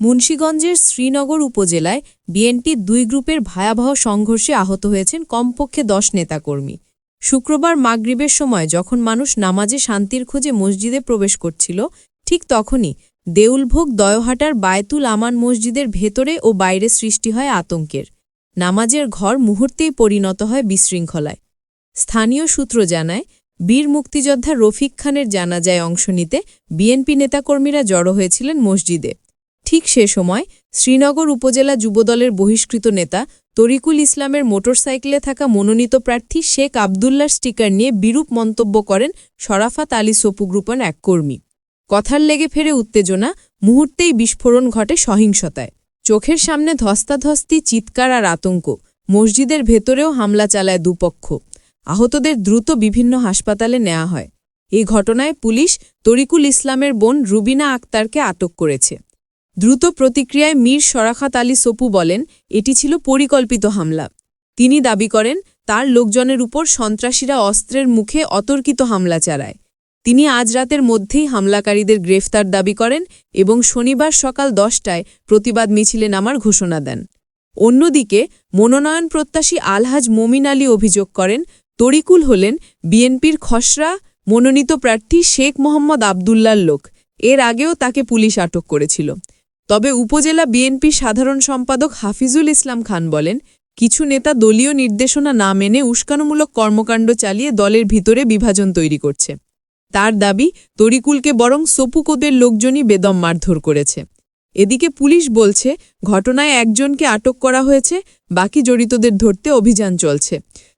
মুন্সীগঞ্জের শ্রীনগর উপজেলায় বিএনপির দুই গ্রুপের ভয়াবহ সংঘর্ষে আহত হয়েছেন কমপক্ষে দশ নেতাকর্মী। শুক্রবার মাগরিবের সময় যখন মানুষ নামাজে শান্তির খোঁজে মসজিদে প্রবেশ করছিল, ঠিক তখনই দেউলভোগ দয়হাটার বায়তুল আমান মসজিদের ভেতরে ও বাইরে সৃষ্টি হয় আতঙ্কের। নামাজের ঘর মুহূর্তেই পরিণত হয় বিশৃঙ্খলায়। স্থানীয় সূত্র জানায়, বীর মুক্তিযোদ্ধা রফিক খানের জানাজায় অংশ নিতে বিএনপি নেতাকর্মীরা জড়ো হয়েছিলেন মসজিদে। ঠিক সে সময় শ্রীনগর উপজেলা যুবদলের বহিষ্কৃত নেতা তরিকুল ইসলামের মোটরসাইকেলে থাকা মনোনীত প্রার্থী শেখ আবদুল্লার স্টিকার নিয়ে বিরূপ মন্তব্য করেন শরাফাত আলী সপু গ্রুপের এক কর্মী। কথার লেগে ফেরে উত্তেজনা মুহূর্তেই বিস্ফোরণ ঘটে সহিংসতায়। চোখের সামনে ধস্তাধস্তি, চিৎকার আর আতঙ্ক, মসজিদের ভেতরেও হামলা চালায় দুপক্ষ। আহতদের দ্রুত বিভিন্ন হাসপাতালে নেওয়া হয়। এই ঘটনায় পুলিশ তরিকুল ইসলামের বোন রুবিনা আক্তারকে আটক করেছে। দ্রুত প্রতিক্রিয়ায় মীর শরাখাত আলী সপু বলেন, এটি ছিল পরিকল্পিত হামলা। তিনি দাবি করেন, তার লোকজনের উপর সন্ত্রাসীরা অস্ত্রের মুখে অতর্কিত হামলা চালায়। তিনি আজ রাতের মধ্যেই হামলাকারীদের গ্রেফতার দাবি করেন এবং শনিবার সকাল দশটায় প্রতিবাদ মিছিলে নামার ঘোষণা দেন। অন্যদিকে, মনোনয়ন প্রত্যাশী আলহাজ মমিন আলী অভিযোগ করেন, তরিকুল হলেন বিএনপির খসড়া মনোনীত প্রার্থী শেখ মোহাম্মদ আবদুল্লার লোক। এর আগেও তাকে পুলিশ আটক করেছিল। তবে উপজেলা বিএনপি সাধারণ সম্পাদক হাফিজুল ইসলাম খান বলেন, কিছু নেতা দলীয় নির্দেশনা না মেনে উস্কানোমূলক কর্মকাণ্ড চালিয়ে দলের ভিতরে বিভাজন তৈরি করছে। তার দাবি, তরিকুলকে বরং সপুকোদের লোকজনই বেদম মারধর করেছে। এদিকে পুলিশ বলছে, ঘটনায় একজনকে আটক করা হয়েছে, বাকি জড়িতদের ধরতে অভিযান চলছে।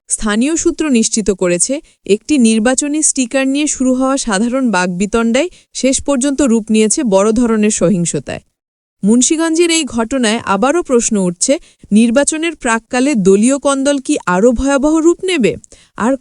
স্থানীয় সূত্র নিশ্চিত করেছে, একটি নির্বাচনী স্টিকার নিয়ে শুরু হওয়া সাধারণ বাগবিতণ্ডায় শেষ পর্যন্ত রূপ নিয়েছে বড় ধরনের সহিংসতায়। মুন্সীগঞ্জের এই ঘটনায় আবারও প্রশ্ন উঠছে, নির্বাচনের প্রাককালে দলীয় কন্দল কি আরও ভয়াবহ রূপ নেবে? আর